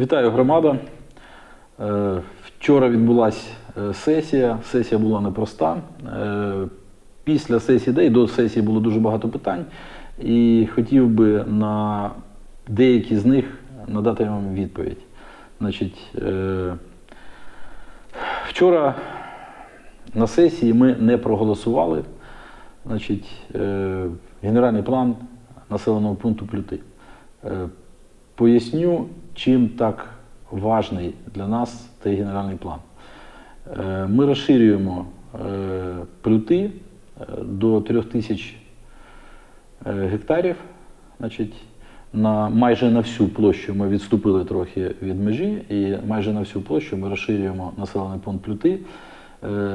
Вітаю громада. Е, Вчора відбулася сесія. Сесія була непроста. Е, Після сесії, де і до сесії було дуже багато питань, і хотів би на деякі з них надати вам відповідь. Значить, е, вчора на сесії ми не проголосували значить, е, генеральний план населеного пункту Плюти. Поясню, чим так важний для нас цей генеральний план. Е, Ми розширюємо е, плюти е, до 3000 е, гектарів. Значить, на майже на всю площу ми відступили трохи від межі, і майже на всю площу ми розширюємо населений пункт плюти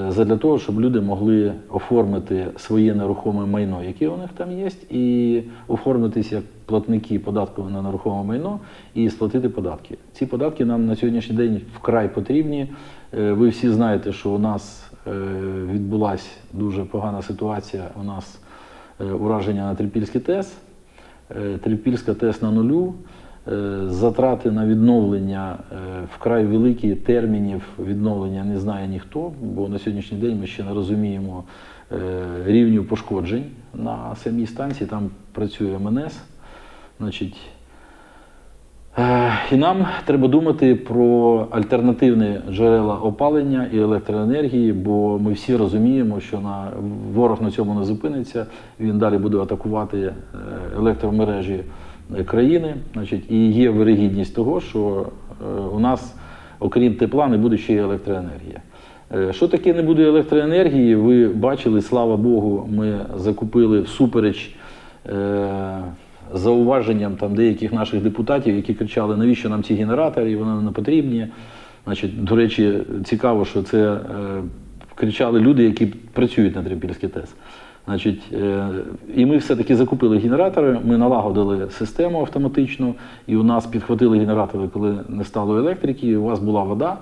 задля того, щоб люди могли оформити своє нерухоме майно, яке у них там є, і оформитися як платники податку на нерухоме майно і сплатити податки. Ці податки нам на сьогоднішній день вкрай потрібні. Е, Ви всі знаєте, що у нас е, відбулася дуже погана ситуація. У нас е, ураження на Трипільський ТЕС. Е, Трипільська ТЕС на нулю. Е, Затрати на відновлення е, вкрай великі термінів відновлення не знає ніхто, бо на сьогоднішній день ми ще не розуміємо е, рівню пошкоджень на самій станції. Там працює МНС. Значить, І нам треба думати про альтернативні джерела опалення і електроенергії, бо ми всі розуміємо, що на ворог на цьому не зупиниться. Він далі буде атакувати електромережі країни. Значить, і є вирогідність того, що е, у нас, окрім тепла, не буде ще й електроенергія. Е, Що таке не буде електроенергії? Ви бачили, слава Богу, ми закупили всупереч е, зауваженням там деяких наших депутатів, які кричали, навіщо нам ці генератори, вони не потрібні. Значить, до речі, цікаво, що це е, кричали люди, які працюють на Трипільський ТЕС. Значить, е, і ми все-таки закупили генератори, ми налагодили систему автоматичну, і у нас підхватили генератори, коли не стало електрики, і у вас була вода.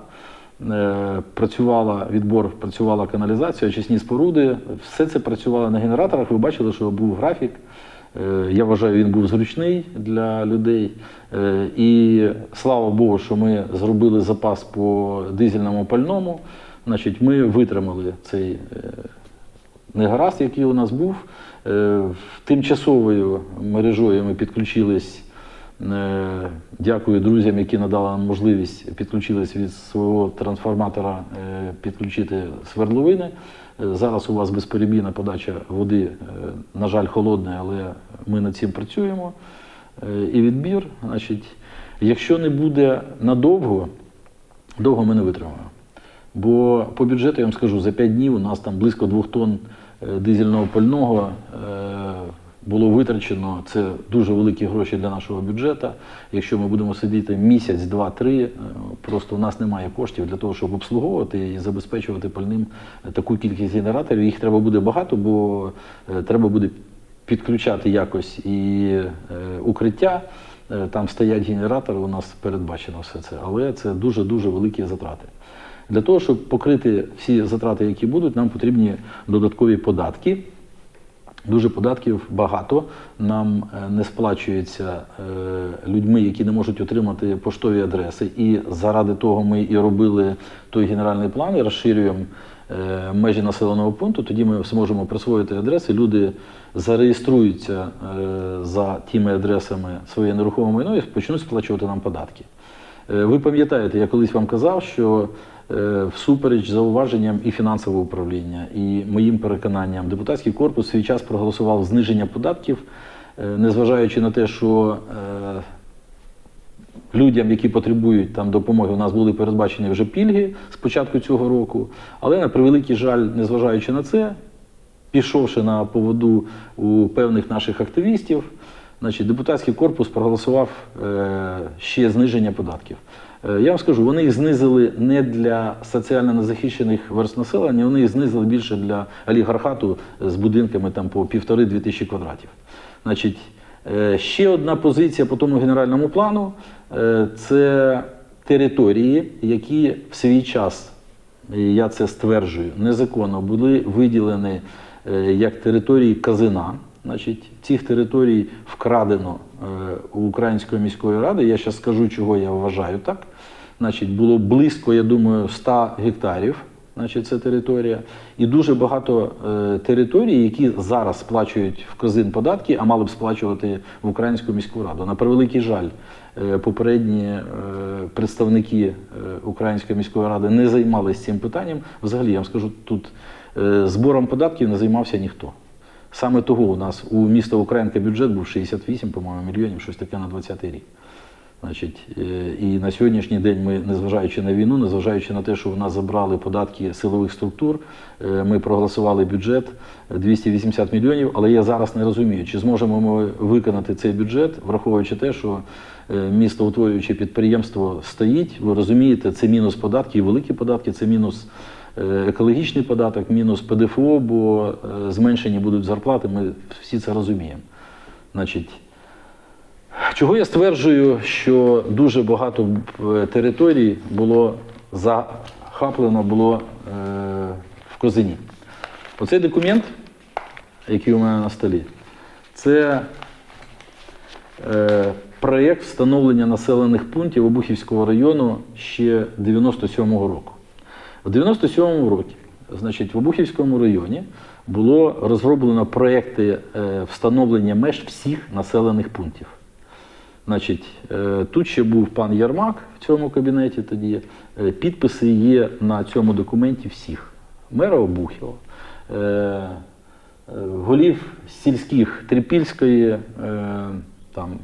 Е, Працювала відбор, працювала каналізація, очисні споруди. Все це працювало на генераторах. Ви бачили, що був графік. Е, Я вважаю, він був зручний для людей. І слава Богу, що ми зробили запас по дизельному пальному. Значить, ми витримали цей негаразд, який у нас був. Е, Тимчасовою мережою ми підключились. Е, Дякую друзям, які надали нам можливість підключились від свого трансформатора, е, підключити свердловини. Зараз у вас безперебійна подача води, на жаль, холодна, але ми над цим працюємо. І відбір, значить, якщо не буде надовго, довго ми не витримаємо. Бо по бюджету я вам скажу, за 5 днів у нас там близько 2 тонн е, дизельного пального е, було витрачено. Це дуже великі гроші для нашого бюджету. Якщо ми будемо сидіти місяць, два, три, е, просто у нас немає коштів для того, щоб обслуговувати і забезпечувати пальним таку кількість генераторів. Їх треба буде багато, бо треба буде підключати якось і укриття. Там стоять генератори, у нас передбачено все це, але це дуже-дуже великі затрати. Для того, щоб покрити всі затрати, які будуть, нам потрібні додаткові податки. Дуже податків багато. Нам е, не сплачується е, людьми, які не можуть отримати поштові адреси. І заради того ми і робили той генеральний план і розширюємо е, межі населеного пункту. Тоді ми зможемо присвоїти адреси. Люди зареєструються за тими адресами своє нерухоме майно і почнуть сплачувати нам податки. Е, Ви пам'ятаєте, я колись вам казав, що е, всупереч зауваженням і фінансового управління, і моїм переконанням, депутатський корпус свій час проголосував зниження податків, е, незважаючи на те, що людям, які потребують там допомоги, у нас були передбачені вже пільги з початку цього року. Але на превеликий жаль, незважаючи на це, пішовши на поводу у певних наших активістів, значить, депутатський корпус проголосував е, ще зниження податків. Е, я вам скажу, вони їх знизили не для соціально незахищених верст населення, вони їх знизили більше для олігархату з будинками там по півтори-дві тисячі квадратів. Значить, е, ще одна позиція по тому генеральному плану це території, які в свій час я це стверджую, незаконно були виділені як території казина. Значить, цих територій вкрадено е, у Української міської ради. Я зараз скажу, чого я вважаю так. Значить, було близько, я думаю, 100 гектарів. Значить, це територія. І дуже багато е, територій, які зараз сплачують в Козин податки, а мали б сплачувати в Українську міську раду. На превеликий жаль, е, попередні е, представники е, Української міської ради не займалися цим питанням. Взагалі, я вам скажу, тут е, збором податків не займався ніхто. Саме того у нас у міста Українка бюджет був 68, по-моєму, мільйонів, щось таке на 20 рік. Значить, е, і на сьогоднішній день ми, незважаючи на війну, незважаючи на те, що в нас забрали податки силових структур, е, ми проголосували бюджет 280 мільйонів, але я зараз не розумію, чи зможемо ми виконати цей бюджет, враховуючи те, що е, містоутворююче підприємство стоїть. Ви розумієте, це мінус податки, і великі податки, це мінус е, екологічний податок, мінус ПДФО, бо е, зменшені будуть зарплати. Ми всі це розуміємо. Значить, Чого я стверджую, що дуже багато е, територій було захаплено було е, в Козині. Оцей документ, який у мене на столі, це е, проєкт встановлення населених пунктів Обухівського району ще 97-го року. В 97-му році, значить, в Обухівському районі було розроблено проєкти е, встановлення меж всіх населених пунктів. Значить, е, тут ще був пан Ярмак в цьому кабінеті тоді. Е, Підписи є на цьому документі всіх. Мера Обухіва, голів сільських Трипільської, там,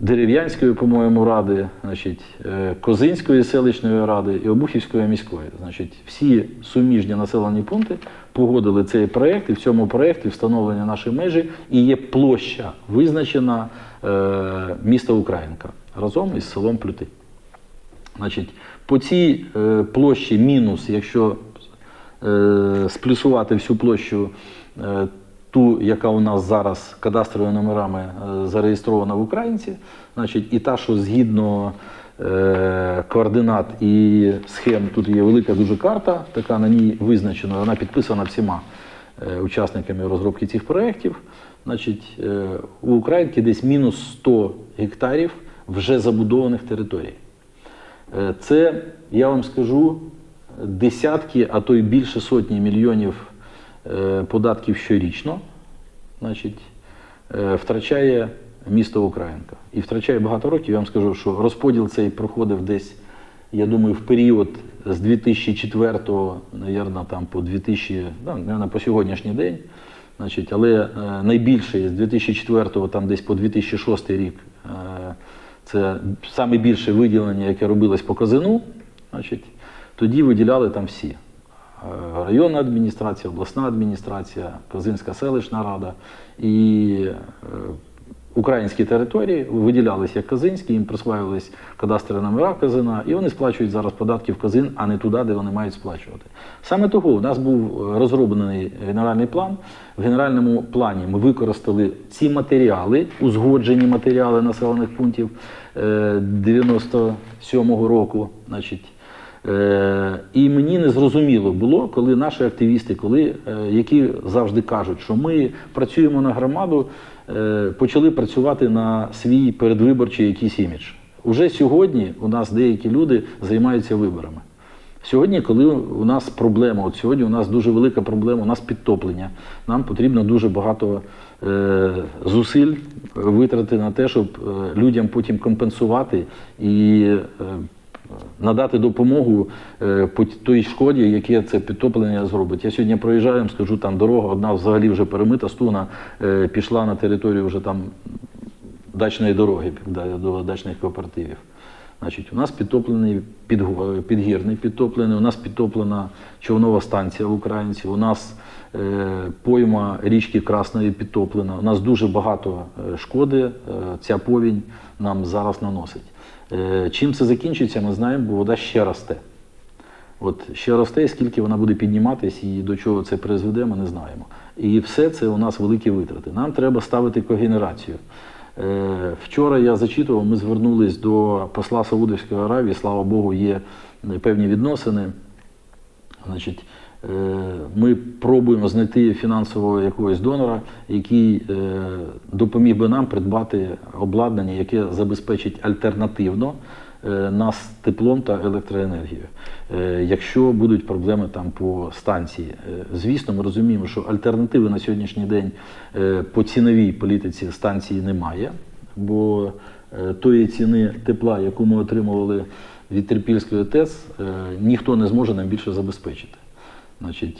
Дерев'янської, по-моєму, ради, значить, е, Козинської селищної ради і Обухівської міської. Значить, всі суміжні населені пункти погодили цей проєкт, і в цьому проєкті встановлені наші межі, і є площа визначена е, міста Українка разом із селом Плюти. Значить, по цій е, площі мінус, якщо е, сплюсувати всю площу, е, ту, яка у нас зараз кадастровими номерами е, зареєстрована в Українці, значить, і та, що згідно е, координат і схем, тут є велика дуже карта, така на ній визначена, вона підписана всіма е, учасниками розробки цих проєктів. Значить, у Українки десь мінус 100 гектарів вже забудованих територій. Це, я вам скажу, десятки, а то й більше сотні мільйонів податків щорічно, значить, е, втрачає місто Українка. І втрачає багато років. Я вам скажу, що розподіл цей проходив десь, я думаю, в період з 2004, навірно, там по 2000, да, навірно, по сьогоднішній день. Значить, але е, найбільше з 2004 там десь по 2006 рік е, це саме більше виділення, яке робилось по казину. Значить, тоді виділяли там всі. Е, Районна адміністрація, обласна адміністрація, Козинська селищна рада і е, українські території виділялися як казинські, їм присваювались кадастрові номера казина, і вони сплачують зараз податки в казин, а не туди, де вони мають сплачувати. Саме того у нас був е, розроблений генеральний план. В генеральному плані ми використали ці матеріали, узгоджені матеріали населених пунктів е, 97-го року. Значить, Е, І мені не зрозуміло було, коли наші активісти, коли, е, які завжди кажуть, що ми працюємо на громаду, е, почали працювати на свій передвиборчий якийсь імідж. Уже сьогодні у нас деякі люди займаються виборами. Сьогодні, коли у нас проблема, от сьогодні у нас дуже велика проблема, у нас підтоплення. Нам потрібно дуже багато е, зусиль витрати на те, щоб е, людям потім компенсувати і е, надати допомогу е, по той шкоді, яке це підтоплення зробить. Я сьогодні проїжджаю, скажу, там дорога одна взагалі вже перемита, стуна е, пішла на територію вже там дачної дороги до дачних кооперативів. Значить, у нас підтоплений підгірний підтоплений, у нас підтоплена човнова станція в Українці, у нас е, пойма річки Красної підтоплена. У нас дуже багато е, шкоди е, ця повінь нам зараз наносить. Е, чим це закінчиться, ми знаємо, бо вода ще росте. От ще росте, скільки вона буде підніматись і до чого це призведе, ми не знаємо. І все це у нас великі витрати. Нам треба ставити когенерацію. Е, Вчора я зачитував, ми звернулись до посла Саудовської Аравії, слава Богу, є певні відносини. Значить, Ми пробуємо знайти фінансового якогось донора, який е, допоміг би нам придбати обладнання, яке забезпечить альтернативно е, нас теплом та електроенергією. Е, Якщо будуть проблеми там по станції, Е, звісно, ми розуміємо, що альтернативи на сьогоднішній день е, по ціновій політиці станції немає, бо е, тої ціни тепла, яку ми отримували від Трипільської ТЕЦ, е, ніхто не зможе нам більше забезпечити. Значить,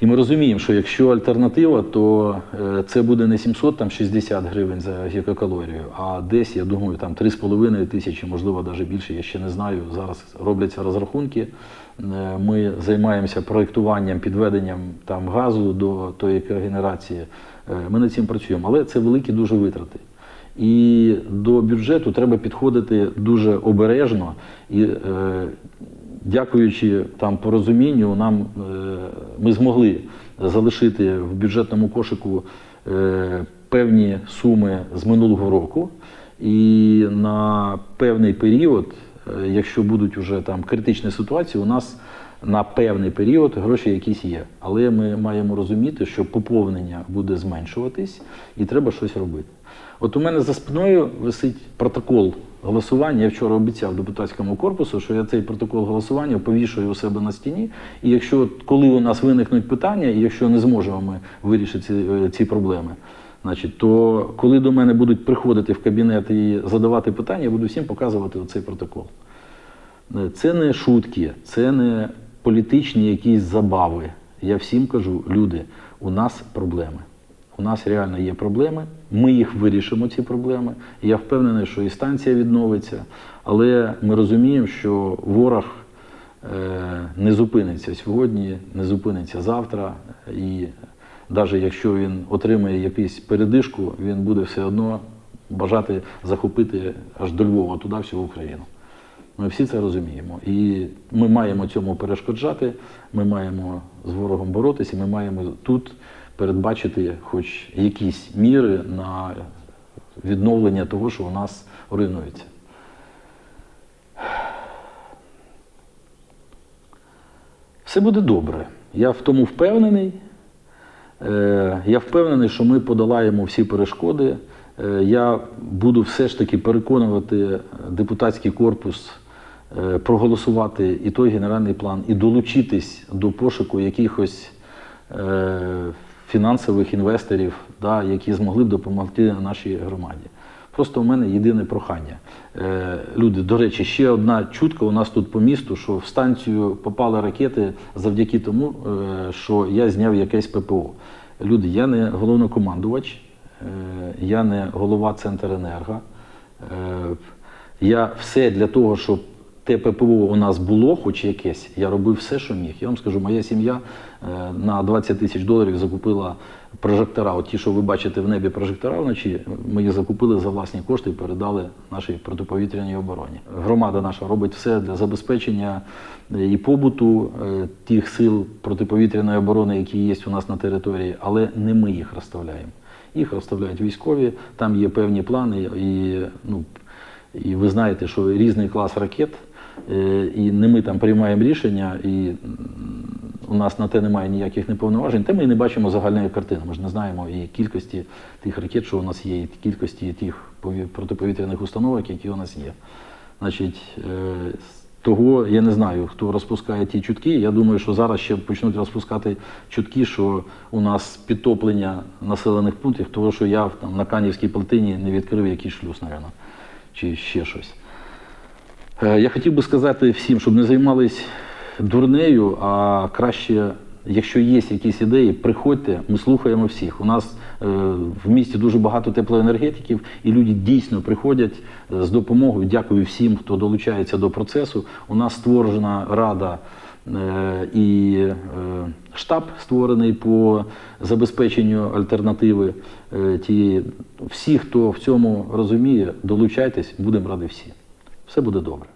і ми розуміємо, що якщо альтернатива, то е, це буде не 760 гривень за гікокалорію, а десь, я думаю, там 3,5 тисячі, можливо, навіть більше, я ще не знаю. Зараз робляться розрахунки. Е, Ми займаємося проєктуванням, підведенням там газу до тої генерації. Е, Ми над цим працюємо, але це великі дуже витрати. І до бюджету треба підходити дуже обережно і е, дякуючи там порозумінню, нам е, ми змогли залишити в бюджетному кошику е, певні суми з минулого року. І на певний період, е, якщо будуть вже там критичні ситуації, у нас на певний період гроші якісь є. Але ми маємо розуміти, що поповнення буде зменшуватись і треба щось робити. От у мене за спиною висить протокол голосування. Я вчора обіцяв депутатському корпусу, що я цей протокол голосування повішую у себе на стіні. І якщо коли у нас виникнуть питання, і якщо не зможемо ми вирішити ці, е, ці проблеми, значить, то коли до мене будуть приходити в кабінет і задавати питання, я буду всім показувати оцей протокол. Е, Це не шутки, це не політичні якісь забави. Я всім кажу, люди, у нас проблеми. У нас реально є проблеми. Ми їх вирішимо, ці проблеми. Я впевнений, що і станція відновиться. Але ми розуміємо, що ворог е, не зупиниться сьогодні, не зупиниться завтра. І навіть якщо він отримає якусь передишку, він буде все одно бажати захопити аж до Львова, туди всю Україну. Ми всі це розуміємо. І ми маємо цьому перешкоджати, ми маємо з ворогом боротися, ми маємо тут передбачити хоч якісь міри на відновлення того, що у нас руйнується. Все буде добре. Я в тому впевнений. Е, Я впевнений, що ми подолаємо всі перешкоди. Е, Я буду все ж таки переконувати депутатський корпус е, проголосувати і той генеральний план, і долучитись до пошуку якихось фінансових інвесторів, да, які змогли б допомогти нашій громаді. Просто у мене єдине прохання. Е, Люди, до речі, ще одна чутка у нас тут по місту, що в станцію попали ракети завдяки тому, е, що я зняв якесь ППО. Люди, я не головнокомандувач, е, я не голова Центренерго. Е, Я все для того, щоб те ППО у нас було, хоч якесь, я робив все, що міг. Я вам скажу, моя сім'я е, на 20 тисяч доларів закупила прожектора. От ті, що ви бачите в небі прожектора вночі, ми їх закупили за власні кошти і передали нашій протиповітряній обороні. Громада наша робить все для забезпечення е, і побуту е, тих сил протиповітряної оборони, які є у нас на території, але не ми їх розставляємо. Їх розставляють військові, там є певні плани, і ну, і ви знаєте, що різний клас ракет, і не ми там приймаємо рішення, і у нас на те немає ніяких неповноважень, та ми і не бачимо загальної картини. Ми ж не знаємо і кількості тих ракет, що у нас є, і кількості тих протиповітряних установок, які у нас є. Значить, е, того я не знаю, хто розпускає ті чутки. Я думаю, що зараз ще почнуть розпускати чутки, що у нас підтоплення населених пунктів, тому що я там на Канівській плотині не відкрив якийсь шлюз, напевно, чи ще щось. Е, Я хотів би сказати всім, щоб не займались дурнею, а краще, якщо є якісь ідеї, приходьте, ми слухаємо всіх. У нас е, в місті дуже багато теплоенергетиків, і люди дійсно приходять е, з допомогою. Дякую всім, хто долучається до процесу. У нас створена рада. І штаб створений по забезпеченню альтернативи. Ті всі, хто в цьому розуміє, долучайтесь, будемо раді всі. Все буде добре.